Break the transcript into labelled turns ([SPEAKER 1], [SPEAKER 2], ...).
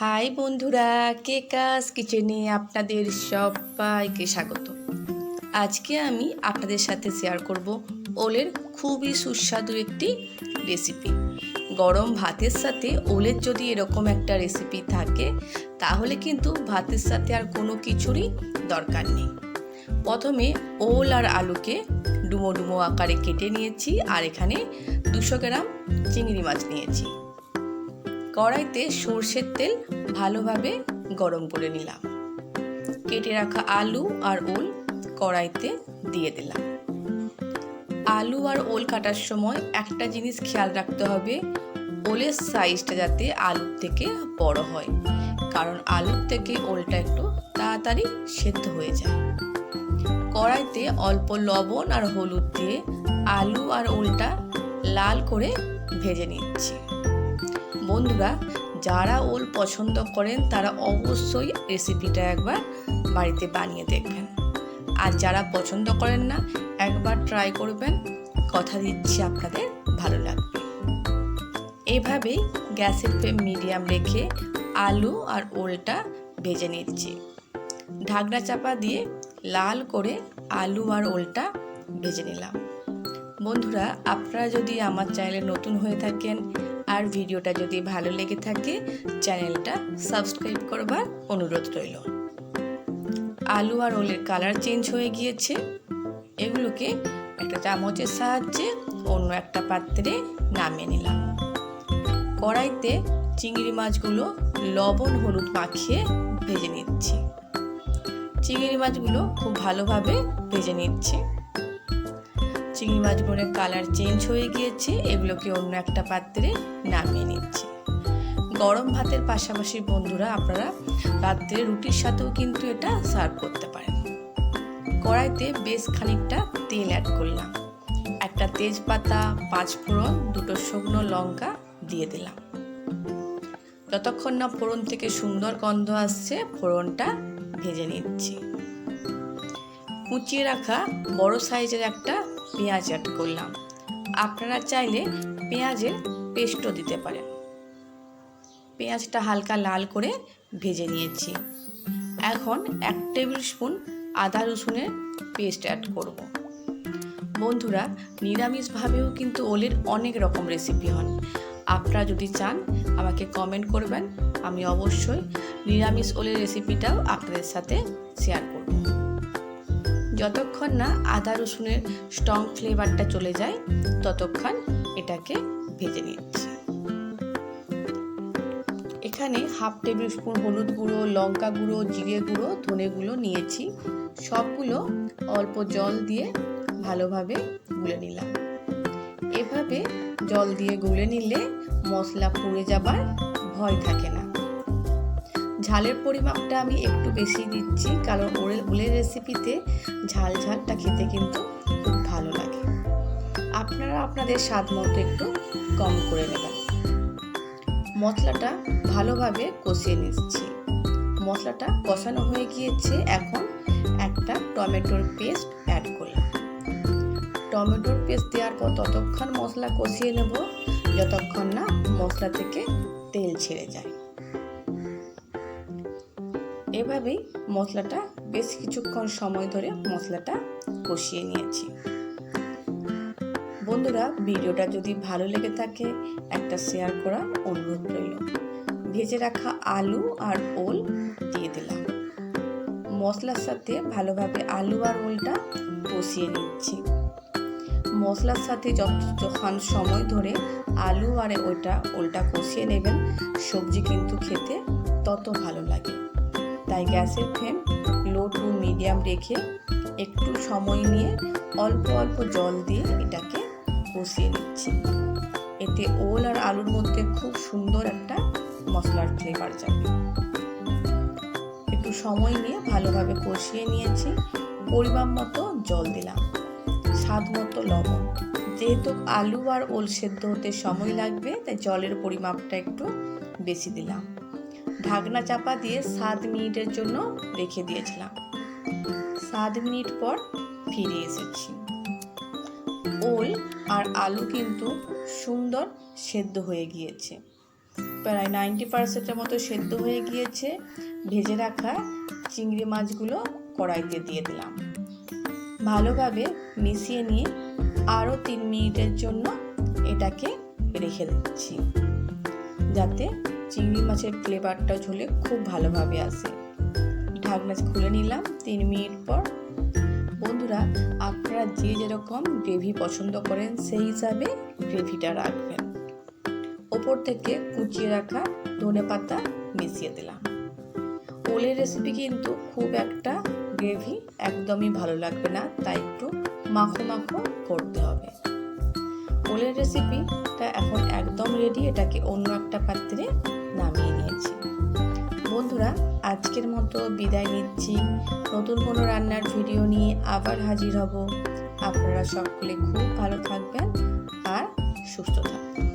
[SPEAKER 1] High বন্ধুরা কেকাস কিচেনে আপনাদের সবাইকে স্বাগত। আজকে আমি আপনাদের সাথে শেয়ার করব ওলের খুবই সুস্বাদু একটি রেসিপি গরম ভাতের সাথে ওলের যদি এরকম একটা রেসিপি থাকে, তাহলে কিন্তু ভাতের সাথে আর কোনো কিছুরই দরকার নেই। প্রথমে ওল আর আলুকে ডুমো ডুমো আকারে কেটে নিয়েছি, আর এখানে দুশো গ্রাম চিংড়ি মাছ নিয়েছি। কড়াইতে সর্ষের তেল ভালোভাবে গরম করে নিলাম। কেটে রাখা আলু আর ওল কড়াইতে দিয়ে দিলাম। আলু আর ওল কাটার সময় একটা জিনিস খেয়াল রাখতে হবে, ওলের সাইজটা যাতে আলুর থেকে বড় হয়, কারণ আলুর থেকে ওলটা একটু তাড়াতাড়ি সেদ্ধ হয়ে যায়। কড়াইতে অল্প লবণ আর হলুদ দিয়ে আলু আর ওলটা লাল করে ভেজে নিচ্ছি। বন্ধুরা, যারা ওল পছন্দ করেন, তারা অবশ্যই রেসিপিটা একবার বাড়িতে বানিয়ে দেখবেন। আর যারা পছন্দ করেন না, একবার ট্রাই করবেন, কথা দিচ্ছি আপনাদের, ভালো লাগবে। এভাবেই গ্যাসের ফ্লেম মিডিয়াম রেখে আলু আর ওলটা ভেজে নিচ্ছি। ঢাকনা চাপা দিয়ে লাল করে আলু আর ওলটা ভেজে নিলাম। বন্ধুরা, আপনারা যদি আমার চ্যানেলে নতুন হয়ে থাকেন আর ভিডিওটা যদি ভালো লেগে থাকে, চ্যানেলটা সাবস্ক্রাইব করবার অনুরোধ রইল। আলু আর ওলের কালার চেঞ্জ হয়ে গিয়েছে। এগুলোকে একটা চামচের সাহায্যে অন্য একটা পাত্রে নামিয়ে নিলাম। কড়াইতে চিংড়ি মাছগুলো লবণ হলুদ মাখিয়ে ভেজে নিচ্ছি। চিংড়ি মাছগুলো খুব ভালোভাবে ভেজে নিচ্ছি। চিংড়ি মাছগুলোর কালার চেঞ্জ হয়ে গিয়েছে, এগুলোকে অন্য একটা পাত্রে নামিয়ে নিচ্ছি। গরম ভাতের পাশাপাশি বন্ধুরা আপনারা রাত্রে রুটির সাথেও কিন্তু এটা সার্ভ করতে পারেন। কড়াইতে বেশ খানিকটা তেল অ্যাড করলাম। একটা তেজপাতা পাঁচ ফোড়ন দুটো শুকনো লঙ্কা দিয়ে দিলাম। যতক্ষণ না ফোড়ন থেকে সুন্দর গন্ধ আসছে, ফোড়নটা ভেজে নিচ্ছি। কুচিয়ে রাখা বড় সাইজের একটা পেঁয়াজ অ্যাড করলাম। আপনারা চাইলে পেঁয়াজের পেস্টও দিতে পারেন। পেঁয়াজটা হালকা লাল করে ভেজে নিয়েছি। এখন এক টেবিল স্পুন আদা রসুনের পেস্ট অ্যাড করব। বন্ধুরা, নিরামিষভাবেও কিন্তু ওলের অনেক রকম রেসিপি হন আপনারা যদি চান, আমাকে কমেন্ট করবেন। আমি অবশ্যই নিরামিষ ওলের রেসিপিটাও আপনাদের সাথে শেয়ার করব। যতক্ষণ না আদা রসুনের স্ট্রং ফ্লেভারটা চলে যায়, ততক্ষণ এটাকে ভেজে নিচ্ছি। এখানে হাফ টেবিল স্পুন হলুদ গুঁড়ো, লঙ্কা গুঁড়ো, জিরে গুঁড়ো, ধনে গুঁড়ো নিয়েছি। সবগুলো অল্প জল দিয়ে ভালোভাবে গুলে নিলাম। এভাবে জল দিয়ে গুলে নিলে মশলা পুড়ে যাবার ভয় থাকে না। ঝালের পরিমাপটা আমি একটু বেশি দিচ্ছি, কারণ ওরেল ওলের রেসিপিতে ঝাল ঝালটা খেতে কিন্তু খুব ভালো লাগে। আপনারা আপনাদের স্বাদ মতো একটু কম করে নেবেন। মশলাটা ভালোভাবে কষিয়ে নিচ্ছি। মশলাটা কষানো হয়ে গিয়েছে, এখন একটা টমেটোর পেস্ট অ্যাড করলাম। টমেটোর পেস্ট দেওয়ার পর ততক্ষণ মশলা কষিয়ে নেব, যতক্ষণ না মশলা থেকে তেল ছেড়ে যায়। এভাবেই মশলাটা বেশ কিছুক্ষণ সময় ধরে মশলাটা কষিয়ে নিয়েছি। বন্ধুরা, ভিডিওটা যদি ভালো লেগে থাকে, একটা শেয়ার করা অনুরোধ রইল। ভেজে রাখা আলু আর ওল দিয়ে দিলাম। মশলার সাথে ভালোভাবে আলু আর ওলটা কষিয়ে নিচ্ছি। মশলার সাথে যখন সময় ধরে আলু আর ওইটা, ওলটা কষিয়ে নেবেন, সবজি কিন্তু খেতে তত ভালো লাগে। তাই গ্যাসের ফ্লেম লো টু মিডিয়াম রেখে একটু সময় নিয়ে অল্প অল্প জল দিয়ে এটাকে কষিয়ে নিচ্ছি। এতে ওল আর আলুর মধ্যে খুব সুন্দর একটা মশলার ফ্লেভার যাবে। একটু সময় নিয়ে ভালোভাবে কষিয়ে নিয়েছি। পরিমাণ মতো জল দিলাম। স্বাদ মতো লবণ। যেহেতু আলু আর ওল সেদ্ধ হতে সময় লাগবে, তাই জলের পরিমাপটা একটু বেশি দিলাম। ঢাকনা চাপা দিয়ে সাত মিনিটের জন্য রেখে দিয়েছিলাম। সাত মিনিট পর ফিরে এসেছি। ওল আর আলু কিন্তু সুন্দর সেদ্ধ হয়ে গিয়েছে। প্রায় নাইনটি পার্সেন্টের মতো সেদ্ধ হয়ে গিয়েছে। ভেজে রাখা চিংড়ি মাছগুলো কড়াইতে দিয়ে দিলাম। ভালোভাবে মিশিয়ে নিয়ে আরও তিন মিনিটের জন্য এটাকে রেখে দিচ্ছি। যাতে চিংড়ি মাছের ফ্লেভারটা ঝোলে খুব ভালোভাবে আসে। ঢাকনা খুলে নিলাম তিন মিনিট পর। বন্ধুরা, আপনারা যে যেরকম গ্রেভি পছন্দ করেন, সেই হিসাবে গ্রেভিটা রাখবেন। ওপর থেকে কুচিয়ে রাখা ধনে পাতা মিশিয়ে দিলাম। ওলের রেসিপি কিন্তু খুব একটা গ্রেভি একদমই ভালো লাগবে না, তাই একটু মাখো মাখো করতে হবে। ওলের রেসিপিটা এখন একদম রেডি এটাকে অন্য একটা পাত্রে নামিয়ে নিয়েছি। বন্ধুরা, আজকের মতো বিদায় নিচ্ছি। নতুন কোনো রান্নার ভিডিও নিয়ে আবার হাজির হব। আপনারা সকলে খুব ভালো থাকবেন আর সুস্থ থাকবেন।